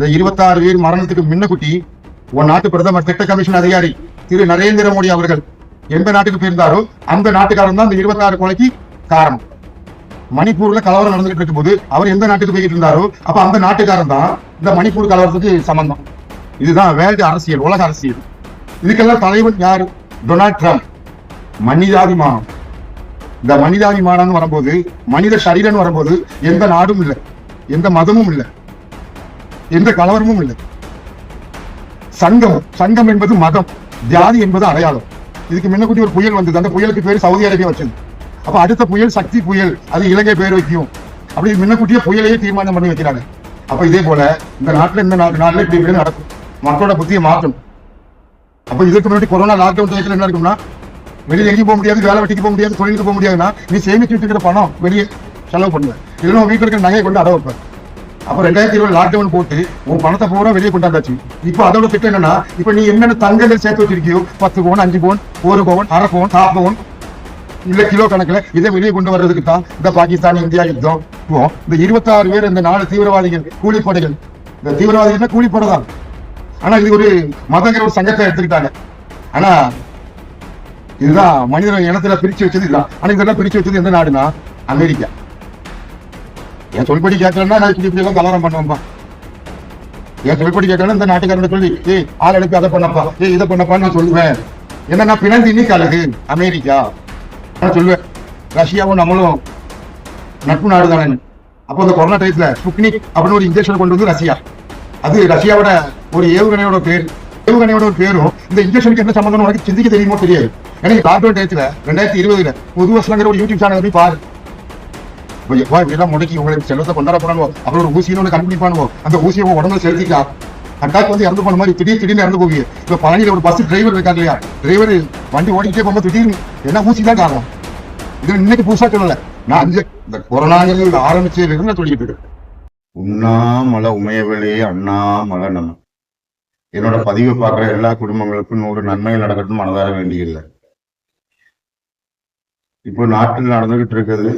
இந்த இருபத்தாறு பேர் மரணத்துக்கு முன்னக்குட்டி உன் நாட்டு பிரதமர் திட்ட கமிஷன் அதிகாரி திரு நரேந்திர மோடி அவர்கள் எந்த நாட்டுக்கு போயிருந்தாரோ அந்த நாட்டுக்காரன் தான் இந்த இருபத்தாறு கொலைக்கு காரணம். மணிப்பூர்ல கலவரம் நடந்துகிட்டு இருக்கும்போது அவர் எந்த நாட்டுக்கு போய்கிட்டு இருந்தாரோ அப்ப அந்த நாட்டுக்காரன் தான் இந்த மணிப்பூர் கலவரத்துக்கு சம்பந்தம். இதுதான் வேர்ல்டு அரசியல் உலக அரசியல். இதுக்கெல்லாம் தலைவன் யாரு? Donald Trump. மனிதாபிமானம். இந்த மனிதாபிமானம் வரும்போது மனித சரீரன் வரும்போது எந்த நாடும் இல்லை எந்த மதமும் இல்லை. எந்த கலவரமும் இல்லை. சங்கம் சங்கம் என்பது மதம் ஜாதி என்பது அடையாளம். இதுக்கு முன்னக்கூட்டி ஒரு புயல் வந்தது. அந்த புயலுக்கு பேர் சவுதி அரேபியா வச்சது. அப்ப அடுத்த புயல் சக்தி புயல் அது இலங்கை பேர் வைக்கும். அப்படி முன்னக்கூட்டியே புயலையே தீர்மானம் பண்ணி வைக்கிறாங்க. அப்ப இதே போல இந்த நாட்டுல இந்த நாட்டு நாட்டுல இப்படி இப்படி நடக்கும். மக்களோட புத்தியை மாற்றணும் அப்ப இதுக்கு முன்னாடி கொரோனா லாக்டவுன் டயத்துல என்ன இருக்கும்னா வெளியே எங்கேயும் போக முடியாது வேலை வெட்டிக்கு போக முடியாது தொழிலுக்கு போக முடியாதுன்னா நீ சேமிச்சு வச்சுக்கிற பணம் வெளியே செலவு பண்ணுவேன் இல்லைன்னா வீட்டில் இருக்கிற நகையை கொண்டு அடவு அப்ப ரெண்டாயிரத்தி இருபது லாக்டவுன் போட்டு உன் பணத்தை பூரா வெளியே கொண்டாந்தாச்சு இப்போ அதோட திட்டம் என்னன்னா இப்ப நீ என்னென்ன தங்கங்கள் சேர்த்து வச்சிருக்கியோ பத்து பவுன் அஞ்சு பவுன் ஒரு பவுன் அரை பவுன் கால் பவுன் இல்ல கிலோ கணக்குல இதை வெளியே கொண்டு வர்றதுக்கு தான் இந்த பாகிஸ்தான் இந்தியா யுத்தம். இப்போ இந்த இருபத்தாறு பேர் இந்த நாலு தீவிரவாதிகள் கூலிப்படைகள். இந்த தீவிரவாதிகள் கூலிப்படை தான். ஆனா இது ஒரு மதங்கிற ஒரு சங்கத்தை எடுத்துக்கிட்டாங்க. ஆனா இதுதான் மனிதன் இனத்துல பிரிச்சு வச்சது இதுதான். ஆனா இதெல்லாம் பிரிச்சு வச்சது எந்த நாடுனா அமெரிக்கா. என் சொல்படி கேட்கலன்னா நான் இப்படி இப்படி எல்லாம் கலவரம் என் சொல்படி கேட்கலன்னா இந்த நாட்டுக்காரன் சொல்லி ஏய் ஆள் எழுப்பி அதை பண்ணப்பா ஏய் இதை பண்ணப்பான்னு நான் சொல்லுவேன். என்ன நான் பிணந்து இன்னைக்கு அமெரிக்கா. நான் சொல்லுவேன் ரஷ்யாவும் நம்மளும் நட்பு நாடு தானே அப்போ அந்த கொரோனா டைத்துல ஸ்புக்னிக் அப்படின்னு ஒரு இன்ஜெக்ஷன் கொண்டு வந்து ரஷ்யா. அது ரஷ்யாவோட ஒரு ஏவுகணையோட பேர் ஏவுகணையோட ஒரு பேரும் இந்த இன்ஜெக்ஷனுக்கு என்ன சம்மந்தம் உனக்கு சிந்திக்க தெரியுமோ தெரியாது. எனக்கு லாக்டவுன் டயத்துல ரெண்டாயிரத்தி இருபதுல புது வருஷங்கிற ஒரு யூடியூப் சேனல் போய் பாரு. இப்போ எப்பா முடக்கி உங்களுக்கு செல்வத்தை கொண்டாட போறானோ அப்புறம் ஒரு ஊசின்னு ஒன்று கண்டுபிடிப்பானுவோ? அந்த ஊசியை உன் உடம்புல செலுத்திக்கலாம் அட்டாக் வந்து இறந்து போன மாதிரி திடீர் திடீர்னு இறந்து போவீங்க இப்போ பழனியில் ஒரு பஸ் டிரைவர் இருக்காங்க இல்லையா? டிரைவர் வண்டி ஓடிக்கிட்டே போகும்போது திடீர்னு என்ன ஊசி தான் காரணம் இது இன்னைக்கு புதுசா சொல்லல. நான் இந்த- இந்த கொரோனாங்கிறது ஆரம்பிச்சதுல இருந்து நான் சொல்லிட்டு இருக்கேன். உண்ணாமலை உமையவளே அண்ணாமலை நம்ம என்னோட பதிவை பார்க்குற எல்லா குடும்பங்களுக்கும் நூறு நன்மைகள் நடக்கட்டும் மனதார வேண்டியில்லை இப்போ நாட்டில் நடந்துகிட்டு இருக்கிறது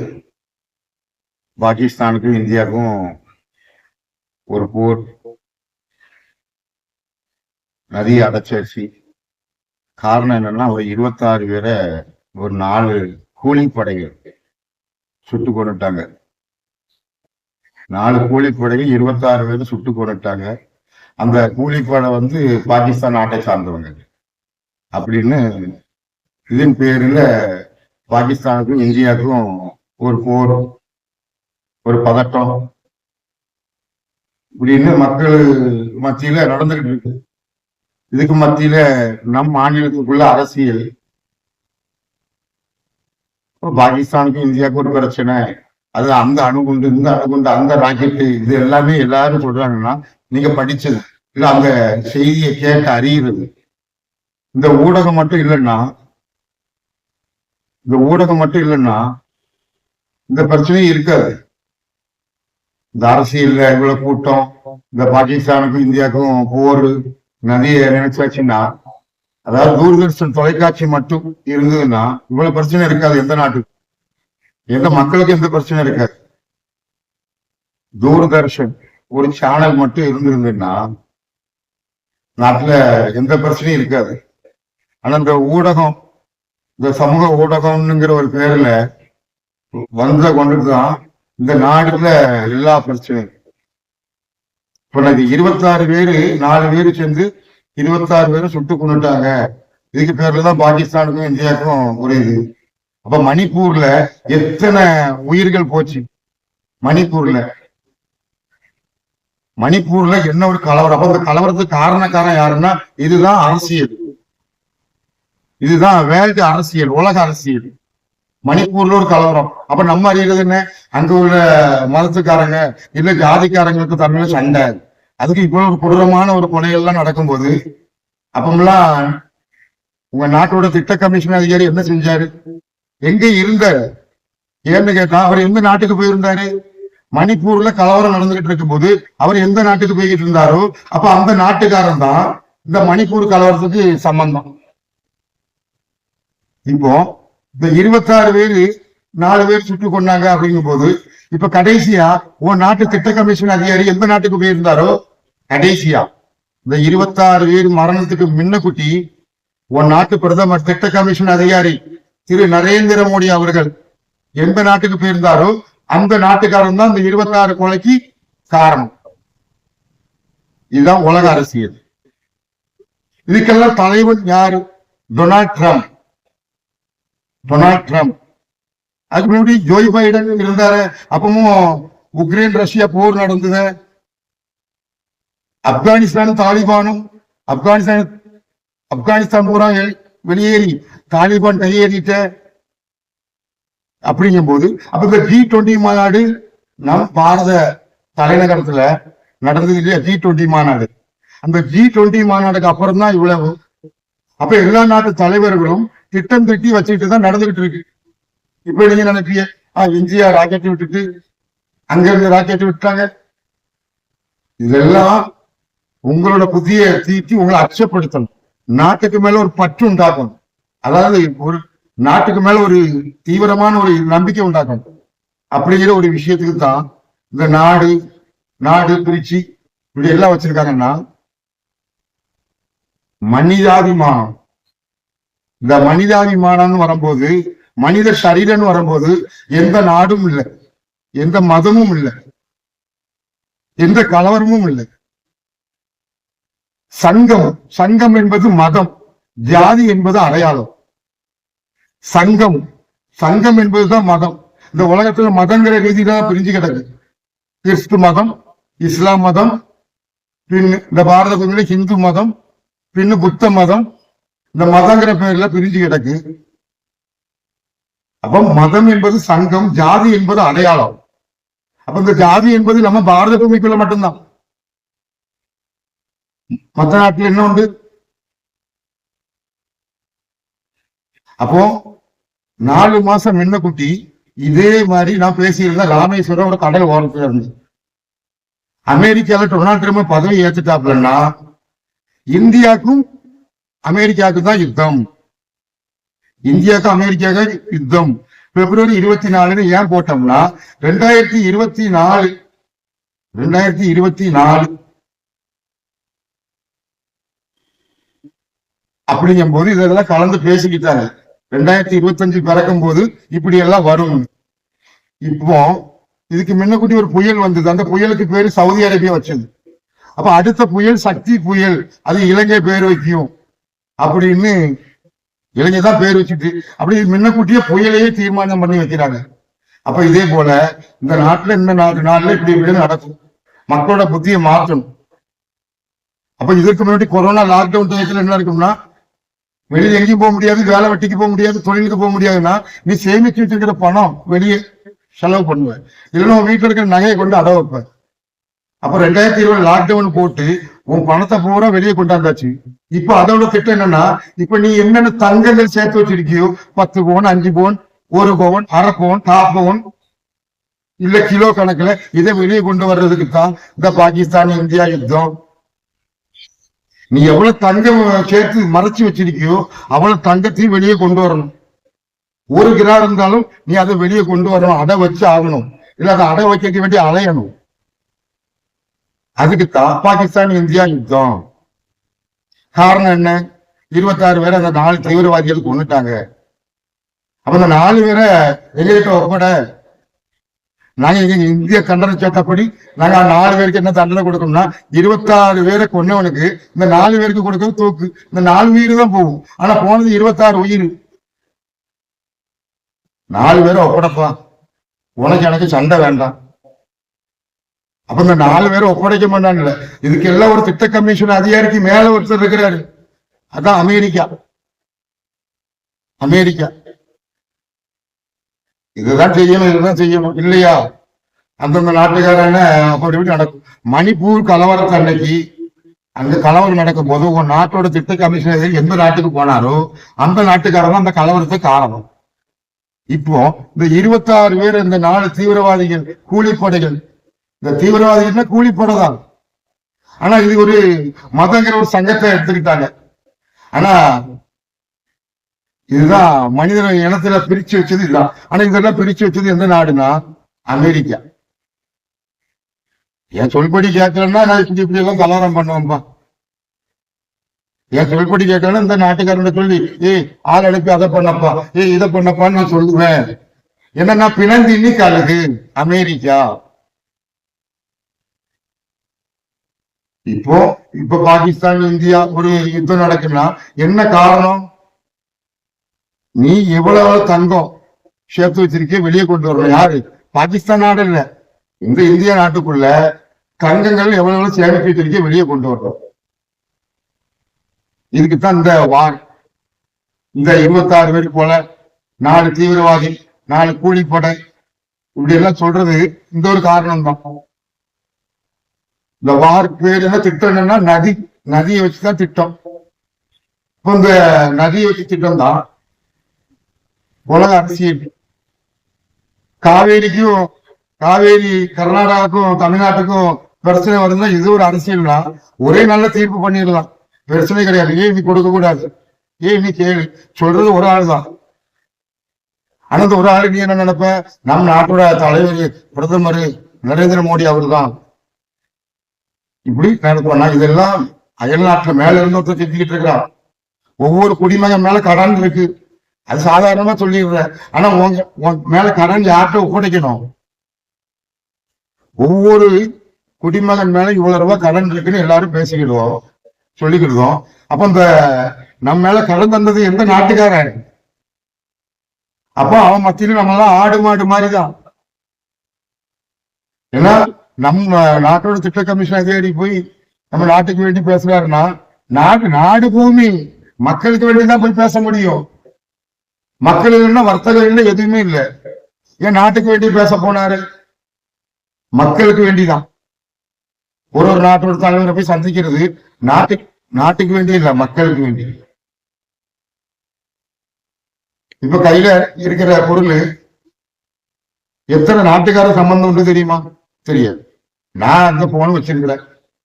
பாகிஸ்தானுக்கும் இந்தியாவுக்கும் ஒரு போர் நதி அடைச்சிருச்சு. காரணம் என்னன்னா ஒரு இருபத்தாறு பேரை ஒரு நாலு கூலிப்படைகள் சுட்டு கொண்டுட்டாங்க. நாலு கூலிப்படைகள் இருபத்தாறு பேர் சுட்டு கொண்டுட்டாங்க. அந்த கூலிப்படை வந்து பாகிஸ்தான் நாட்டை சார்ந்தவங்க. அப்படின்னு இதன் பேர்ல பாகிஸ்தானுக்கும் இந்தியாவுக்கும் ஒரு போர் ஒரு பதட்டம். இப்படின்னு மக்கள் மத்தியில நடந்துகிட்டு இருக்கு. இதுக்கு மத்தியில நம் மாநிலத்துக்குள்ள அரசியல். பாகிஸ்தானுக்கும் இந்தியாவுக்கு ஒரு பிரச்சனை. அது அந்த அணுகுண்டு இந்த அணுகுண்டு அந்த ராக்கெட்டு இது எல்லாமே எல்லாரும் சொல்றாங்கன்னா நீங்க படிச்சது இல்ல அந்த செய்தியை கேட்டு அறியுறது. இந்த ஊடகம் மட்டும் இல்லைன்னா இந்த ஊடகம் மட்டும் இல்லைன்னா இந்த பிரச்சனையும் இருக்காது. இந்த அரசியல்ல இவ்வளவு கூட்டம் இந்த பாகிஸ்தானுக்கும் இந்தியாவுக்கும் போர் நதியை நினைச்சாச்சுன்னா அதாவது தூர்தர்ஷன் தொலைக்காட்சி மட்டும் இருந்ததுன்னா இவ்வளவு பிரச்சனை இருக்காது எந்த நாட்டுக்கு எந்த மக்களுக்கு எந்த பிரச்சனை இருக்காது. தூர்தர்ஷன் ஒரு சேனல் மட்டும் இருந்திருந்ததுன்னா நாட்டுல எந்த பிரச்சனையும் இருக்காது. ஆனா இந்த ஊடகம் இந்த சமூக ஊடகம்ங்கிற ஒரு பேர்ல வந்த கொண்டுட்டுதான் இந்த நாடுல எல்லா பிரச்சனையும். இப்ப எனக்கு இருபத்தாறு பேரு நாலு பேரு சேர்ந்து இருபத்தாறு பேரும் சுட்டு கொண்டுட்டாங்க இதுக்கு பேர்ல தான் பாகிஸ்தானுக்கும் இந்தியாவுக்கும் ஒரு இது. அப்ப மணிப்பூர்ல எத்தனை உயிர்கள் போச்சு? மணிப்பூர்ல. மணிப்பூர்ல என்ன ஒரு கலவரம்? அப்ப அந்த கலவரத்துக்கு காரணக்காரன் யாருன்னா இதுதான் அரசியல். இதுதான் வேர்ல்டு அரசியல் உலக அரசியல். மணிப்பூர்ல ஒரு கலவரம். அப்ப நம்ம அறியறது என்ன? அங்க உள்ள மதத்துக்காரங்க இல்ல ஜாதிக்காரங்களுக்கு தமிழ்ல சண்டை. அதுக்கு இவ்வளவு ஒரு கொடூரமான ஒரு கொலைகள்லாம் நடக்கும்போது அப்பமெல்லாம் உங்க நாட்டோட திட்ட கமிஷன் அதிகாரி என்ன செஞ்சாரு? எங்க இருந்த? ஏன்னு கேட்டா அவர் எந்த நாட்டுக்கு போயிருந்தாரு? மணிப்பூர்ல கலவரம் நடந்துகிட்டு இருக்கும்போது அவர் எந்த நாட்டுக்கு போய்கிட்டு இருந்தாரோ அப்ப அந்த நாட்டுக்காரன் தான் இந்த மணிப்பூர் கலவரத்துக்கு சம்பந்தம். இப்போ இந்த இருபத்தாறு பேரு நாலு பேர் சுட்டு கொண்டாங்க அப்படிங்கும் போது இப்ப கடைசியா உன் நாட்டு திட்ட கமிஷன் அதிகாரி எந்த நாட்டுக்கு போயிருந்தாரோ? கடைசியா. இந்த இருபத்தாறு பேர் மரணத்துக்கு முன்ன குட்டி உன் நாட்டு பிரதமர் திட்ட கமிஷன் அதிகாரி திரு நரேந்திர மோடி அவர்கள் எந்த நாட்டுக்கு போயிருந்தாரோ அந்த நாட்டுக்காரன் தான் இந்த இருபத்தாறு கொலைக்கு காரணம். இதுதான் உலக அரசியல். இதுக்கெல்லாம் தலைவன் யாரு? Donald Trump. Donald Trump. அதுக்கு முன்னாடி ஜோய் பைடன் இருந்தாரு. அப்பவும் உக்ரைன் ரஷ்யா போர் நடந்தது. ஆப்கானிஸ்தான் தாலிபானும் ஆப்கானிஸ்தான் ஆப்கானிஸ்தான் பூரா வெளியேறி தாலிபான் கையேறிட்ட அப்படிங்கும் போது அப்ப இந்த ஜி டுவெண்டி மாநாடு நம் பாரத தலைநகரத்துல நடந்தது இல்லையா? ஜி டுவெண்டி மாநாடு. அந்த ஜி டுவெண்டி மாநாடுக்கு அப்புறம் தான் இவ்வளவு அப்ப எல்லா நாட்டு தலைவர்களும் திட்டம் திட்டி வச்சுக்கிட்டு தான் நடந்துகிட்டு இருக்கு. இப்ப நீங்க நினைப்பீங்க ஆஹ் இந்தியா ராக்கெட் விட்டுட்டு அங்க இருந்து ராக்கெட் விட்டாங்க இதெல்லாம் உங்களோட புதிய தீட்டி உங்களை அச்சப்படுத்தணும். நாட்டுக்கு மேல ஒரு பற்று உண்டாக்கணும். அதாவது ஒரு நாட்டுக்கு மேல ஒரு தீவிரமான ஒரு நம்பிக்கை உண்டாக்கணும். அப்படிங்கிற ஒரு விஷயத்துக்கு தான் இந்த நாடு நாடு பிரிச்சு இப்படி எல்லாம் வச்சிருக்காங்கன்னா மனிதாபிமானம். இந்த மனிதாபிமானம்னு வரும்போது மனித சரீரம்னு வரும்போது எந்த நாடும் இல்லை. எந்த மதமும் இல்லை. எந்த கலவரமும் இல்லை. சங்கம் சங்கம் என்பது மதம். ஜாதி என்பது அடையாளம். சங்கம் சங்கம் என்பதுதான் மதம். இந்த உலகத்துல மதங்கிற ரீதியில தான் பிரிஞ்சு கிடக்கு. கிறிஸ்து மதம் இஸ்லாம் மதம் பின் இந்த பாரத ஹிந்து மதம் பின்னு புத்த மதம். இந்த மதங்கிற பேர்ல பிரிஞ்சு கிடக்கு. அப்ப மதம் என்பது சங்கம் ஜாதி என்பது அடையாளம். அப்ப இந்த ஜாதி என்பது நம்ம பாரத பூமிக்குள்ள மட்டும்தான். மத்த நாட்டில் என்ன உண்டு? அப்போ நாலு மாசம் என்ன குட்டி இதே மாதிரி நான் பேசியிருந்தேன் ராமேஸ்வரம் ஒரு கடல் ஓரத்துல இருந்து. அமெரிக்கால டொனால்ட் ட்ரம்ப் பதவி ஏத்துட்டாப்லன்னா இந்தியாவுக்கும் அமெரிக்காவுக்கும் தான் யுத்தம். இந்தியாவுக்கும் அமெரிக்காவுக்கும் யுத்தம். பிப்ரவரி இருபத்தி நாலுன்னு ஏன் போட்டோம்னா ரெண்டாயிரத்தி இருபத்தி நாலு ரெண்டாயிரத்தி இருபத்தி நாலு அப்படிங்கும் போது இதெல்லாம் கலந்து பேசிக்கிட்டாங்க. ரெண்டாயிரத்தி இருபத்தஞ்சு பிறக்கும் போது இப்படி எல்லாம் வரும். இப்போ இதுக்கு முன்னக்கூட்டி ஒரு புயல் வந்தது. அந்த புயலுக்கு பேரு சவுதி அரேபியா வச்சது. அப்ப அடுத்த புயல் சக்தி புயல். அது இலங்கை பேர் வைக்கும். அப்படின்னு இலங்கை தான் பேர் வச்சுட்டு அப்படி முன்னக்கூட்டியே புயலையே தீர்மானம் பண்ணி வைக்கிறாங்க. அப்ப இதே போல இந்த நாட்டுல இந்த நாட்டு நாட்டுல இப்படி இப்படி நடக்கும். மக்களோட புத்தியை மாற்றணும். அப்ப இதற்கு முன்னாடி கொரோனா லாக்டவுன் டயத்துல என்ன இருக்கும்னா வெளியே எங்கேயும் போக முடியாது வேலை வெட்டிக்கு போக முடியாது தொழிலுக்கு போக முடியாதுன்னா நீ சேமிச்சு வச்சிருக்கிற பணம் வெளியே செலவு பண்ணுவேன் இல்லைன்னா வீட்டில் இருக்கிற நகையை கொண்டு அடை வைப்பேன் அப்ப ரெண்டாயிரத்தி இருபது லாக்டவுன் போட்டு உன் பணத்தை பூரா வெளியே கொண்டாந்தாச்சு இப்ப அதோட திட்டம் என்னன்னா இப்ப நீ என்னென்ன தங்கங்கள் சேர்த்து வச்சிருக்கியோ பத்து பவுன் அஞ்சு பவுன் ஒரு பவுன் அரை பவுன் கால் பவுன் இல்ல கிலோ கணக்குல இதை வெளியே கொண்டு வர்றதுக்கு தான் இந்த பாகிஸ்தான் இந்தியா யுத்தம். நீ எவ்வளவு தங்கம் சேர்த்து மறைச்சு வச்சிருக்கியோ அவ்வளவு தங்கத்தையும் வெளியே கொண்டு வரணும். ஒரு கிரா இருந்தாலும் நீ அதை வெளியே கொண்டு வரணும் அடை வச்சு ஆகணும். இல்ல அதை அடை வைக்க வேண்டிய அலையணும். அதுக்கு பாகிஸ்தான் இந்தியா யுத்தம். காரணம் என்ன? இருபத்தாறு பேரை அந்த நாலு தீவிரவாதிகள் கொண்டுட்டாங்க அப்ப அந்த நாலு பேரை வெளியிட்ட ஒப்பட நாங்க எங்க இந்திய கண்டன சட்டப்படி நாங்க நாலு பேருக்கு என்ன தண்டனை கொடுக்கணும்னா இருபத்தாறு பேரை கொன்னவனுக்கு இந்த நாலு பேருக்கு கொடுக்கறது தூக்கு. இந்த நாலு உயிர் தான் போகும். ஆனா போனது இருபத்தாறு உயிர். நாலு பேரை ஒப்படைப்பா உனக்கு எனக்கு சண்டை வேண்டாம். அப்ப இந்த நாலு பேரும் ஒப்படைக்க மாட்டாங்கல்ல இதுக்கு எல்லாம் ஒரு திட்ட கமிஷன் அதிகாரிக்கு மேல ஒருத்தர் இருக்கிறாரு. அதான் அமெரிக்கா. அமெரிக்கா. இதுதான் செய்யணும் இதுதான் செய்யணும். இல்லையா? அந்தந்த நாட்டுக்காரன அப்படி இப்படி நடக்கும். மணிப்பூர் கலவரத்து அன்னைக்கு அந்த கலவரம் நடக்கும் போது உன் நாட்டோட திட்ட கமிஷனர் எந்த நாட்டுக்கு போனாரோ அந்த நாட்டுக்காரன் தான் அந்த கலவரத்துக்கு காரணம். இப்போ இந்த இருபத்தாறு பேர் இந்த நாலு தீவிரவாதிகள் கூலிப்படைகள் இந்த தீவிரவாதிகள்னா கூலிப்படை தான் ஆனா இது ஒரு மதங்கிற ஒரு சங்கத்தை எடுத்துக்கிட்டாங்க. ஆனா இதுதான் மனித இனத்துல பிரிச்சு வச்சது இதுதான். ஆனா இதெல்லாம் பிரிச்சு வச்சது எந்த நாடுனா அமெரிக்கா. என் சொல்படி கேட்கலன்னா நான் இப்படி இப்படி எல்லாம் கலவரம் பண்ணுவேன்பா. என் சொல்படி கேட்கலன்னா இந்த நாட்டுக்காரன் சொல்லி ஏய் ஆள் அனுப்பி அதை பண்ணப்பா. ஏய் இதை பண்ணப்பான்னு நான் சொல்லுவேன். ஏன்னா நான் பிணந்தினி கழுகு அமெரிக்கா. இப்போ இப்ப பாகிஸ்தான் இந்தியா ஒரு யுத்தம் நடக்குன்னா என்ன காரணம்? நீ எவ்வளவு தங்கம் சேர்த்து வச்சிருக்கே வெளியே கொண்டு வரணும். யாரு? பாகிஸ்தான் நாடு இல்ல. இந்த இந்திய நாட்டுக்குள்ள தங்கங்கள் எவ்வளவு சேமிப்பு வச்சிருக்கே வெளியே கொண்டு வரணும். இதுக்குத்தான் இந்த வார் இந்த இருபத்தாறு பேர் போல நாலு தீவிரவாதி நாலு கூலிப்படை இப்படி எல்லாம் சொல்றது இந்த ஒரு காரணம் தான் இந்த வார் பேர் என்ன திட்டம் என்னன்னா நதி நதியை வச்சுதான் திட்டம். இப்போ இந்த நதியை வச்சு திட்டம் தான் உலக அரசியல். காவேரிக்கும் காவேரி கர்நாடகாவுக்கும் தமிழ்நாட்டுக்கும் பிரச்சனை வருதுன்னா இது ஒரு அரசியல்னா ஒரே நல்ல தீர்ப்பு பண்ணிடலாம். பிரச்சனை கிடையாது. ஏன் நீ கொடுக்க கூடாது ஏன் நீ கேளு சொல்றது ஒரு ஆள் தான் ஆனா இந்த ஒரு ஆளு நீ என்ன நினைப்ப? நம் நாட்டோட தலைவர் பிரதமர் நரேந்திர மோடி அவர்தான். இப்படி நினைப்போம்னா இதெல்லாம் அயல் நாட்டுல மேல இருந்து ஒருத்தர் செஞ்சுக்கிட்டு இருக்கிறான். ஒவ்வொரு குடிமகன் மேல கடன் இருக்கு. அது சாதாரணமா சொல்லிடுற. ஆனா உங்க உன் மேல கடன் யார்கிட்ட ஒப்படைக்கணும்? ஒவ்வொரு குடிமகன் மேல இவ்வளவு ரூபாய் கடன் இருக்குன்னு எல்லாரும் பேசிக்கிடுவோம் சொல்லிக்கிடுவோம். அப்ப இந்த நம்ம மேல கடன் தந்தது எந்த நாட்டுக்காரன்? அப்போ அவன் மத்தியில நம்ம எல்லாம் ஆடு மாடு மாதிரிதான். ஏன்னா நம்ம நாட்டோட திட்ட கமிஷன் தேடி போய் நம்ம நாட்டுக்கு வேண்டி பேசுறாருன்னா நாடு நாடு பூமி மக்களுக்கு வேண்டிதான் போய் பேச முடியும். மக்கள் இல்லைன்னா வர்த்தகம் இல்லை எதுவுமே இல்லை. ஏன் நாட்டுக்கு வேண்டி பேச போனாரு? மக்களுக்கு வேண்டிதான். ஒரு ஒரு நாட்டோட தலைவரை போய் சந்திக்கிறது நாட்டு நாட்டுக்கு வேண்டி இல்ல மக்களுக்கு வேண்டி இப்ப கையில இருக்கிற பொருள் எத்தனை நாட்டுக்கார சம்பந்தம் உண்டு தெரியுமா? தெரியாது. நான் அந்த போன் வச்சிருக்கிறேன்.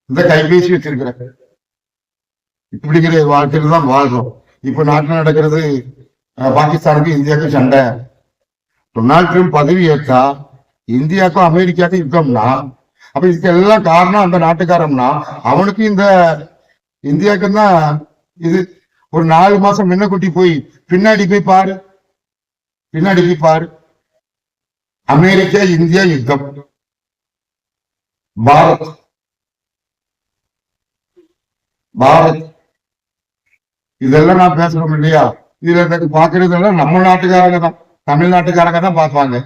இந்த கைபேசி வச்சிருக்கிறேன். இப்படிங்கிற வாழ்க்கையில தான் வாழ்றோம். இப்ப நாட்டுல நடக்கிறது பாகிஸ்தானுக்கும் பாகிஸ்தானுக்கு இந்தியாவுக்கும் சண்டை. டொனால்ட் ட்ரம்ப் பதவி ஏற்றா இந்தியாவுக்கும் அமெரிக்காவுக்கும் யுத்தம்னா அப்ப இதுக்கு எல்லாம் காரணம் அந்த நாட்டுக்காரம்னா அவனுக்கு இந்த இந்தியாவுக்கும் தான் இது. ஒரு நாலு மாசம் முன்ன குட்டி போய் பின்னாடி போய் பாரு. பின்னாடி போய் பாரு. அமெரிக்கா இந்தியா யுத்தம். பாரத். பாரத். இதெல்லாம் நான் பேசுறோம் இல்லையா? இதுல எனக்கு பாக்குறதெல்லாம் நம்ம நாட்டுக்காரங்க தான். தமிழ்நாட்டுக்காரங்க தான் பார்ப்பாங்க.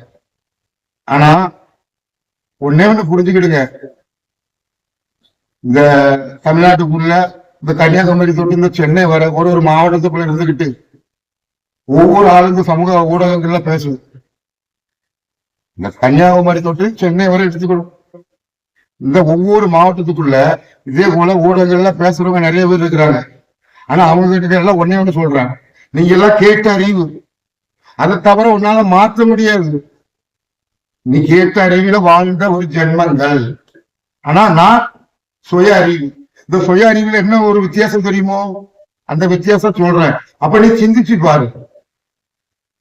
ஆனா ஒண்ணே ஒண்ணு புரிஞ்சுக்கிடுங்க. இந்த தமிழ்நாட்டுக்குள்ள இந்த கன்னியாகுமரி தொட்டு இந்த சென்னை வர ஒரு ஒரு மாவட்டத்துக்குள்ள இருந்துகிட்டு ஒவ்வொரு ஆளுங்க சமூக ஊடகங்கள்ல பேசுது. இந்த கன்னியாகுமரி தொட்டு சென்னை வரை எடுத்துக்கணும். இந்த ஒவ்வொரு மாவட்டத்துக்குள்ள இதே போல ஊடகங்கள்ல பேசுறவங்க நிறைய பேர் இருக்கிறாங்க. ஆனா அவங்க கிட்ட எல்லாம் ஒன்னே ஒண்ணு சொல்றாங்க நீங்க எல்லாம் கேட்ட அறிவு. அதை தவிர உன்னால மாற்ற முடியாது. நீ கேட்ட அறிவில வாழ்ந்த ஒரு ஜென்மங்கள். ஆனா நான் சுய அறிவு. இந்த சுய அறிவுல என்ன ஒரு வித்தியாசம் தெரியுமோ? அந்த வித்தியாசம் சொல்றேன். அப்ப நீ சிந்திச்சு பாரு.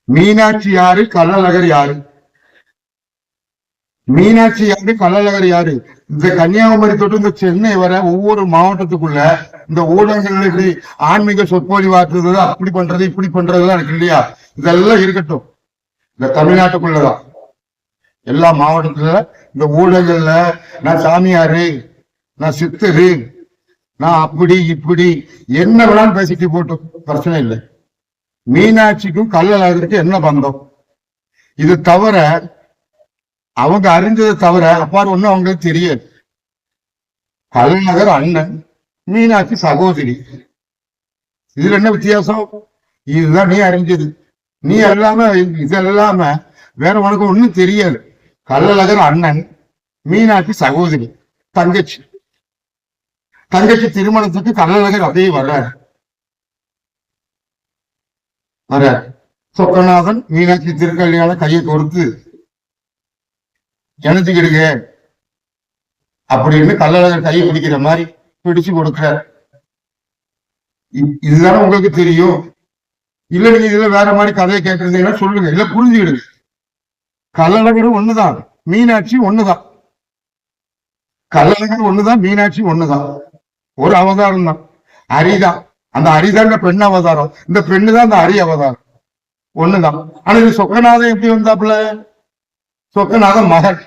மீனாட்சி யாரு? கள்ளழகர் யாரு? மீனாட்சி யாரு? கள்ளழகர் யாரு? இந்த கன்னியாகுமரி தொட்டு இந்த சென்னை வர ஒவ்வொரு மாவட்டத்துக்குள்ள இந்த ஊடகங்கள் ஆன்மீக சொற்பொழிவாக்குறது அப்படி பண்றது இப்படி பண்றதுலாம் இருக்கு இல்லையா? இதெல்லாம் இருக்கட்டும். இந்த தமிழ்நாட்டுக்குள்ளதான். எல்லா மாவட்டத்துல இந்த ஊடகங்கள்ல நான் சாமியாரு நான் சித்தரு நான் அப்படி இப்படி என்ன வேணாலும் பேசிட்டு போட்டோம் பிரச்சனை இல்லை. மீனாட்சிக்கும் கள்ளழகருக்கும் என்ன பந்தம்? இது தவிர அவங்க அறிஞ்சதை தவிர அப்பாறு ஒண்ணும் அவங்களுக்கு தெரியாது. கலைநகர் அண்ணன் மீனாட்சி சகோதரி. இதுல என்ன வித்தியாசம்? இதுதான் நீ அறிஞ்சது. நீ எல்லாம இது எல்லாம வேற உனக்கு ஒண்ணும் தெரியாது. கள்ளழகர் அண்ணன் மீனாட்சி சகோதரி தங்கச்சி. தங்கச்சி திருமணத்துக்கு கள்ளழகர் அப்படியே வர்றாரு. வர சொக்கநாதன் மீனாட்சி திருக்கல்யாணம் கையை கொடுத்து எனத்துக்கிடுங்க அப்படின்னு கள்ளழகர் கையை பிடிக்கிற மாதிரி பிடிச்சு கொடுக்கிறார். இ- இதுதானே உங்களுக்கு தெரியும்? இல்ல நீங்க இதுல வேற மாதிரி கதையை கேட்டிருந்தீங்கன்னா சொல்லுங்க. இல்ல புரிஞ்சுக்கிடுங்க. கள்ளழகரும் ஒண்ணுதான். மீனாட்சி ஒண்ணுதான். கள்ளழகர் ஒண்ணுதான் மீனாட்சி ஒண்ணுதான். ஒரு அவதாரம் தான். அரிதான் அந்த அரிதான் இந்த பெண் அவதாரம். இந்த பெண்ணு தான் அந்த அரி அவதாரம். ஒண்ணுதான். ஆனா இது சொக்கநாதன் எப்படி வந்தாப்புல? சொக்கநாதன் மகன்.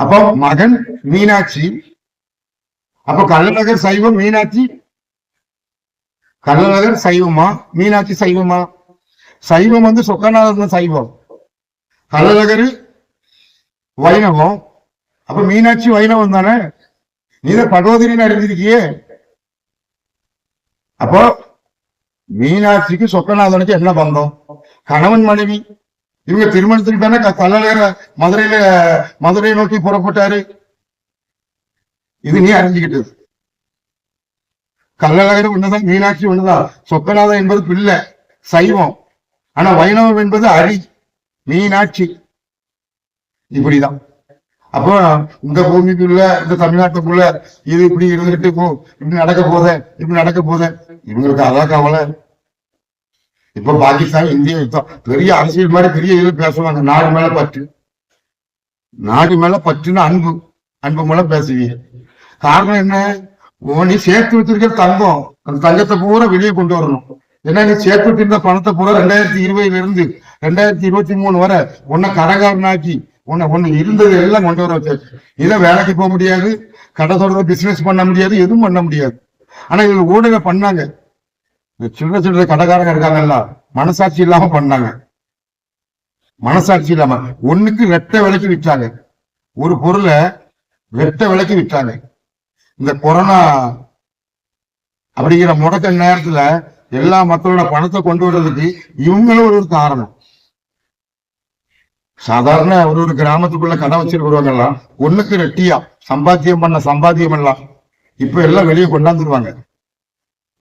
அப்ப மகன் மீனாட்சி. அப்ப கள்ளநகர் சைவம் மீனாட்சி. கள்ளநகர் சைவமா? மீனாட்சி சைவமா? சைவம் வந்து சொக்கநாதன் சைவம். கள்ளநகர் வைணவம். அப்ப மீனாட்சி வைணவம் தானே? நீத பகவதின்னு அறிஞ்சிருக்கியே. அப்போ மீனாட்சிக்கு சொக்கநாதனுக்கு என்ன பந்தம்? கணவன் மனைவி. இவங்க திருமணத்துக்கு தானே க- மதுரையில மதுரையை நோக்கி புறப்பட்டாரு. இது நீ அறிஞ்சுக்கிட்டது. கல்லழகர் ஒண்ணுதான் மீனாட்சி ஒண்ணுதான் சொக்கநாதன் என்பது பிள்ளை சைவம். ஆனா வைணவம் என்பது அரி மீனாட்சி. இப்படிதான். அப்போ இந்த பூமிக்குள்ள இந்த தமிழ்நாட்டுக்குள்ள இது இப்படி இருந்துட்டு போ இப்படி நடக்க போதே இப்படி நடக்க போதே இவங்களுக்கு அதான் கவலை. இப்ப பாகிஸ்தான் இந்தியா யுத்தம் பெரிய அரசியல் மாதிரி பெரிய இது பேசுவாங்க. நாடு மேல பற்று. நாடு மேல பற்றுன்னு அன்பு அன்பு மூலம் பேசுவீங்க. காரணம் என்ன? ஓ நீ சேர்த்து வச்சிருக்கிற தங்கம் அந்த தங்கத்தை பூரா வெளியே கொண்டு வரணும். ஏன்னா நீ சேர்த்து வச்சிருந்த பணத்தை பூரா ரெண்டாயிரத்தி இருபதுல இருந்து ரெண்டாயிரத்தி இருபத்தி மூணு வரை உன்னை கடகாரனாக்கி உன்னை ஒண்ணு இருந்தது எல்லாம் கொண்டு வர வச்சாச்சு. இதை வேலைக்கு போக முடியாது. கடை தொடர்ந்து பிசினஸ் பண்ண முடியாது. எதுவும் பண்ண முடியாது. ஆனா இவங்க ஊடக பண்ணாங்க. இந்த சில்லற சில்லற கடைக்காரங்க இருக்காங்கல்ல மனசாட்சி இல்லாம பண்ணாங்க. மனசாட்சி இல்லாம. ஒண்ணுக்கு ரெட்டை விலைக்கு விற்றாங்க. ஒரு பொருளை ரெட்டை விலைக்கு விற்றாங்க. இந்த கொரோனா அப்படிங்கிற முடக்க நேரத்துல எல்லா மக்களோட பணத்தை கொண்டு வர்றதுக்கு இவங்களும் ஒரு காரணம். சாதாரண ஒரு ஒரு கிராமத்துக்குள்ள கடை வச்சிருக்கிறவங்கலாம் ஒண்ணுக்கு ரெட்டியா சம்பாத்தியம் பண்ண சம்பாத்தியம் எல்லாம் இப்ப எல்லாம் வெளியே கொண்டாந்துருவாங்க.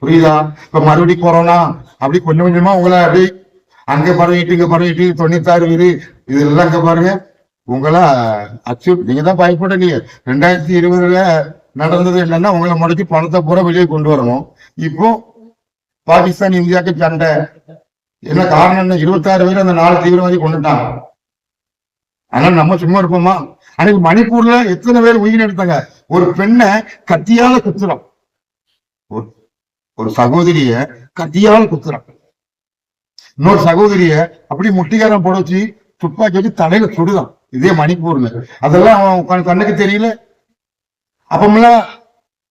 புரியுதா? இப்ப மறுபடியும் கொரோனா அப்படி கொஞ்சம் கொஞ்சமா உங்களை அப்படி அங்க பரவிட்டு இங்க பரவிட்டு தொண்ணூத்தாறு வீடு இதெல்லாம் அங்க பாருங்க. உங்களை அச்சு நீங்க தான் பயப்படலையே. ரெண்டாயிரத்தி இருபதுல நடந்தது என்னன்னா உங்களை முடக்கி பணத்தை பூரா வெளியே கொண்டு வரணும். இப்போ பாகிஸ்தான் இந்தியாவுக்கு சண்டை. என்ன காரணம் என்ன? இருபத்தாறு பேர் அந்த நாலு தீவிரவாதி கொண்டுட்டாங்க. ஆனா நம்ம சும்மா இருப்போமா? அன்னைக்கு மணிப்பூர்ல எத்தனை பேர் உயிர் எடுத்தாங்க? ஒரு பெண்ணை கத்தியால குத்துறோம். ஒரு ஒரு சகோதரிய கத்தியால் குத்துறான். இன்னொரு சகோதரிய அப்படி முட்டிகாரம் போட வச்சு துப்பாக்கி வச்சு தலையில சுடுதான். இதே மணிப்பூர்ல. அதெல்லாம் அவன் கண்ணுக்கு தெரியல. அப்பமெல்லாம்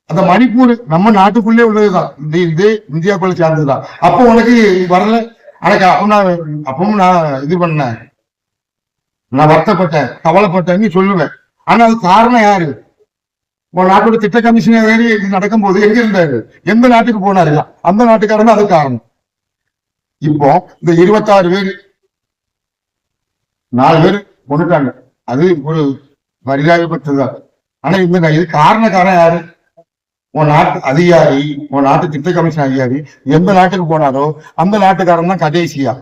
அந்த மணிப்பூர் நம்ம நாட்டுக்குள்ளே உள்ளதுதான். இந்த இது இந்தியாக்குள்ள சேர்ந்ததுதான். அப்போ உனக்கு வரல? எனக்கு அப்ப நான் அப்பவும் நான் இது பண்ணேன். நான் வருத்தப்பட்டேன் கவலைப்பட்டேன்னு சொல்லுவேன். ஆனா அது காரணம் யாரு? உன் நாட்டோட திட்ட கமிஷனர் வேலை நடக்கும் நடக்கும்போது எங்க இருந்தாரு? எந்த நாட்டுக்கு போனாரு? அந்த நாட்டுக்காரன் தான் அது காரணம். இப்போ இந்த இருபத்தாறு பேர் நாலு பேர் கொண்டுட்டாங்க. அது ஒரு பரிதாபப்பட்டதுதான் ஆனா இந்த இது காரணக்காரன் யாரு? உன் நாட்டு அதிகாரி உன் நாட்டு திட்ட கமிஷன் அதிகாரி எந்த நாட்டுக்கு போனாரோ அந்த நாட்டுக்காரன் தான் கடைசியா.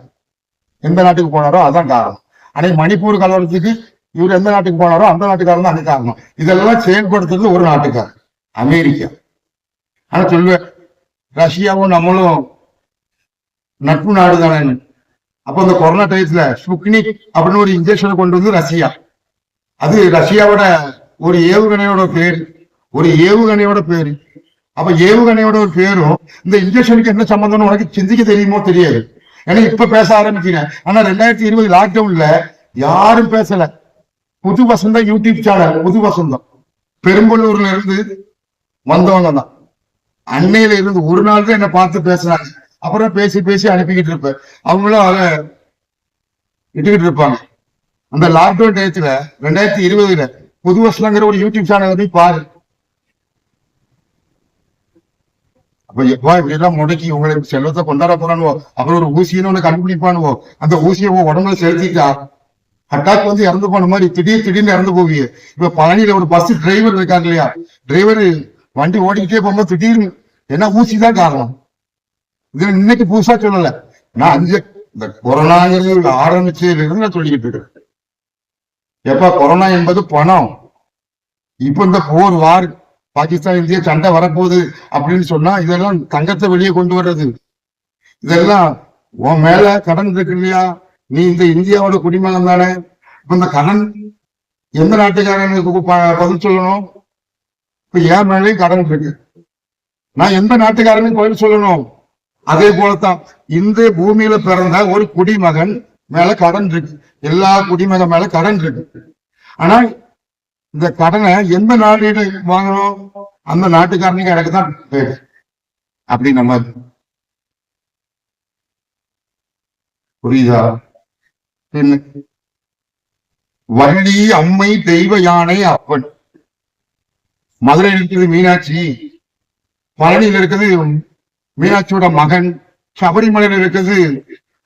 எந்த நாட்டுக்கு போனாரோ அதான் காரணம். ஆனா மணிப்பூர் கலவரத்துக்கு இவர் எந்த நாட்டுக்கு போனாரோ அந்த நாட்டுக்காரன் தான் அது காரணம். இதெல்லாம் செயல்படுத்துறது ஒரு நாட்டுக்கார் அமெரிக்கா. ஆனா சொல்லுவேன் ரஷ்யாவும் நம்மளும் நட்பு நாடு தானே அப்போ இந்த கொரோனா டயத்துல ஸ்புக்னிக் அப்படின்னு ஒரு இன்ஜெக்ஷனை கொண்டு வந்து ரஷ்யா. அது ரஷ்யாவோட ஒரு ஏவுகணையோட பேர் ஒரு ஏவுகணையோட பேர். அப்ப ஏவுகணையோட ஒரு பேரும் இந்த இன்ஜெக்ஷனுக்கு என்ன சம்பந்தம்னு உனக்கு சிந்திக்க தெரியுமோ தெரியாது. ஏன்னா இப்ப பேச ஆரம்பிக்கிறேன். ஆனா ரெண்டாயிரத்தி இருபது லாக்டவுன்ல யாரும் பேசல. புது வசந்தம் யூடியூப் சேனல் புது வசந்தம் பெரும்பலூர்ல இருந்து வந்தவங்க தான் அன்னையில இருந்து ஒரு நாள் தான் என்ன பார்த்து பேசுறாங்க. அப்புறம் பேசி பேசி அனுப்பிக்கிட்டு இருப்பேன். அவங்களும் அதை இட்டுக்கிட்டு இருப்பாங்க. அந்த லாக்டவுன் டயத்துல ரெண்டாயிரத்தி இருபதுல புது வருஷங்கிற ஒரு யூடியூப் சேனல் வந்து பாரு. அப்ப எப்பா இப்படி எல்லாம் முடக்கி உங்களுக்கு செல்வத்தை கொண்டாட போறானுவோ? அப்புறம் ஒரு ஊசின்னு ஒண்ணு கண்டுபிடிப்பானுவோ? அந்த ஊசியை உடம்புல செலுத்திட்டா? அட்டாக் வந்து இறந்து போன மாதிரி திடீர் திடீர்னு இறந்து போவீங்க. இப்ப பழனியில ஒரு பஸ் டிரைவர் இருக்காங்க இல்லையா? டிரைவர் வண்டி ஓடிக்கிட்டே போகும்போது திடீர்னு என்ன ஊசி தான் காரணம். இது இன்னைக்கு புதுசா சொல்லல. நான் அஞ்சு இந்த கொரோனாங்கிறது ஆரம்பிச்சதுல நான் சொல்லிக்கிட்டு இருக்கேன். எப்ப கொரோனா என்பது பணம். இப்ப இந்த போர் வார் பாகிஸ்தான் இந்தியா சண்டை வரப்போகுது அப்படின்னு சொன்னா இதெல்லாம் தங்கத்தை வெளியே கொண்டு வர்றது. இதெல்லாம் உன் மேல கடன் இருக்கு இல்லையா? நீ இந்த இந்தியாவோட குடிமகன் தானே? இப்ப இந்த கடன் எந்த நாட்டுக்காரனுக்கு பதில் சொல்லணும்? இப்ப ஏன் மேலேயும் கடன் இருக்கு. நான் எந்த நாட்டுக்காரனுக்கு பதில் சொல்லணும்? அதே போலத்தான் இந்த பூமியில பிறந்த ஒரு குடிமகன் மேல கடன் இருக்கு. எல்லா குடிமகன் மேல கடன் இருக்கு. ஆனா இந்த கடனை எந்த நாடு வாங்கணும்? அந்த நாட்டுக்காரனுக்கு எனக்கு தான் பேரு. அப்படி நம்ம புரியுதா? வள்ளி அம்மை தெய்வ யானை அப்பன் மதுரையில் இருக்குது மீனாட்சி. பழனியில் இருக்குது மீனாட்சியோட மகன். சபரிமலையில் இருக்குது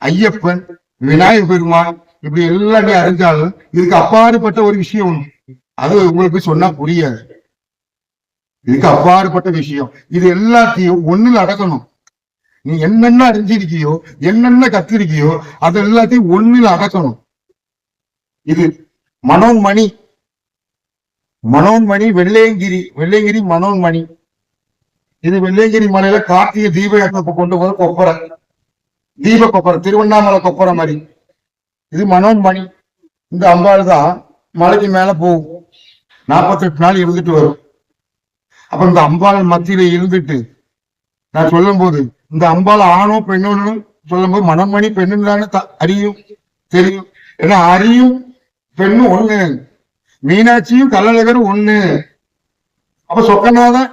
ஐயப்பன் விநாயகர் பெருமான். இப்படி எல்லாமே அறிஞ்சாலும் இதுக்கு அப்பாறுபட்ட ஒரு விஷயம் ஒண்ணு. அது உங்களுக்கு சொன்னா புரியாது. இதுக்கு அப்பாறுபட்ட விஷயம். இது எல்லாத்தையும் ஒண்ணுல அடக்கணும். நீ என்னென்ன அறிஞ்சிருக்கியோ என்னென்ன கத்திருக்கியோ அது எல்லாத்தையும் ஒண்ணுல அடக்கணும். இது மனோன்மணி. மனோன்மணி வெள்ளையங்கிரி வெள்ளையங்கிரி மனோன்மணி. இது வெள்ளையங்கிரி மலையில கார்த்திகை தீப கொண்டு போற கொப்பரை. தீப கொப்பரை திருவண்ணாமலை கொப்பரை மாதிரி. இது மனோன்மணி. இந்த அம்பாள் தான் மலைக்கு மேல போகும். நாற்பத்தெட்டு நாள் இருந்துட்டு வரும். அப்ப இந்த அம்பாள் மத்தியில இருந்துட்டு நான் சொல்லும் போது இந்த அம்பாள் ஆணோ பெண்ணோன்னு சொல்லும் போது மனமணி பெண்ணுன்னு தானே அறியும் தெரியும். ஏன்னா அறியும் பெண்ணும் ஒண்ணு மீனாட்சியும் கள்ளழகரும் ஒண்ணு. அப்ப சொக்கநாதன்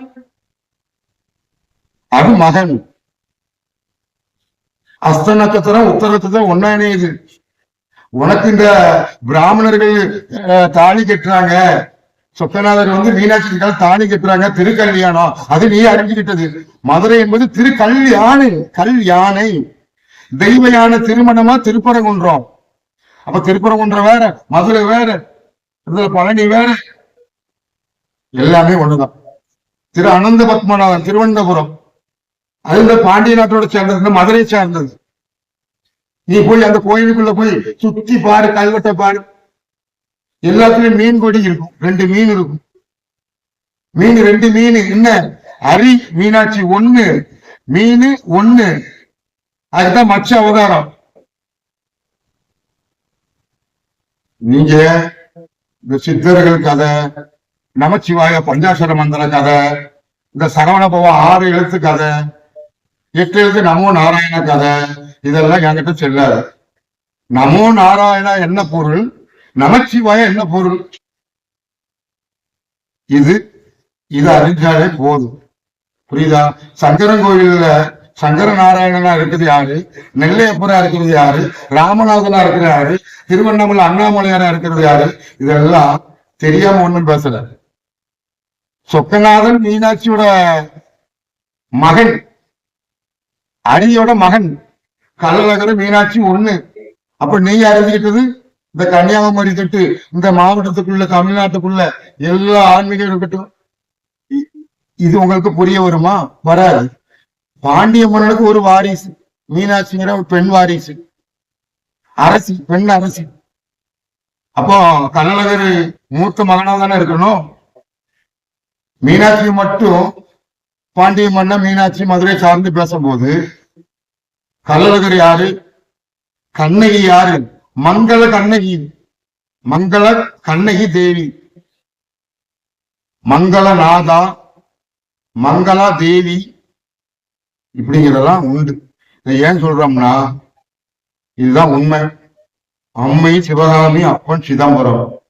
அது மகன். அஸ்த நட்சத்திரம் உத்தர நட்சத்திரம் ஒன்னானே இது உனக்கு இந்த பிராமணர்கள் தாலி கட்டுறாங்க. சொக்கநாதர் வந்து மீனாட்சிக்காக தாலி கட்டுறாங்க திருக்கல்யாணம். அது நீ அறிஞ்சுக்கிட்டது. மதுரை என்பது திருக்கல்யாணை கல்யாணை. தெய்வ யானை திருமணமா திருப்பரங்குன்றம். அப்ப திருப்பரங்குன்றம் வேற மதுரை வேற இதுல பழனி வேற. எல்லாமே ஒண்ணுதான். திரு அனந்த பத்மநாதன் திருவனந்தபுரம். அது இந்த பாண்டிய நாட்டோட சேர்ந்தது இந்த மதுரையை சேர்ந்தது. நீ போய் அந்த கோயிலுக்குள்ள போய் சுத்தி பாரு கல்வெட்டை பாரு. எல்லாத்துலயும் மீன் கொடி இருக்கும். ரெண்டு மீன் இருக்கும். மீன் ரெண்டு மீன். என்ன? அரி மீனாட்சி ஒண்ணு மீன் ஒண்ணு. அதுதான் மச்ச அவதாரம். நீங்க இந்த சித்தர்கள் கதை நமச்சிவாய பஞ்சாசர மந்திர கதை இந்த சரவண பவ ஆறு எழுத்து கதை எட்டு எழுத்து நமோ நாராயண கதை இதெல்லாம் என்கிட்ட செல்லாது. நமோ நாராயணா என்ன பொருள்? நமச்சிவாய என்ன பொருள்? இது இது அறிஞ்சாலே போதும். புரியுதா? சங்கரன் கோயில்ல சங்கர நாராயணனா இருக்குது யாரு? நெல்லையப்பரா இருக்கிறது யாரு? ராமநாதனா இருக்கிற யாரு? திருவண்ணாமலை அண்ணாமலையாரா இருக்கிறது யாரு? இதெல்லாம் தெரியாம ஒண்ணும் பேசல. சொக்கநாதன் மீனாட்சியோட மகன். அரியோட மகன். கள்ளழகர் மீனாட்சி ஒண்ணு. அப்ப நீ அறிஞ்சுக்கிட்டது இந்த கன்னியாகுமரி தொட்டு இந்த மாவட்டத்துக்குள்ள தமிழ்நாட்டுக்குள்ள எல்லா ஆன்மீகம் இருக்கட்டும் இது உங்களுக்கு புரிய வருமா? வராது. பாண்டிய மன்னனுக்கு ஒரு வாரிசு மீனாட்சிங்கிற ஒரு பெண் வாரிசு. அரசி பெண் அரசி. அப்போ கள்ளழகர் மூத்த மகனா தானே இருக்கணும்? மீனாட்சி மட்டும் பாண்டிய மன்னன் மீனாட்சி மதுரை சார்ந்து பேசும்போது கள்ளழகர் யாரு? கண்ணகி யாரு? மங்கள கண்ணகி மங்கள கண்ணகி தேவி. மங்களநாதா மங்களா தேவி. இப்படிங்கிறதெல்லாம் உண்டு. இதை ஏன் சொல்றோம்னா இதுதான் உண்மை. அம்மை சிவகாமி அப்பன் சிதம்பரம்.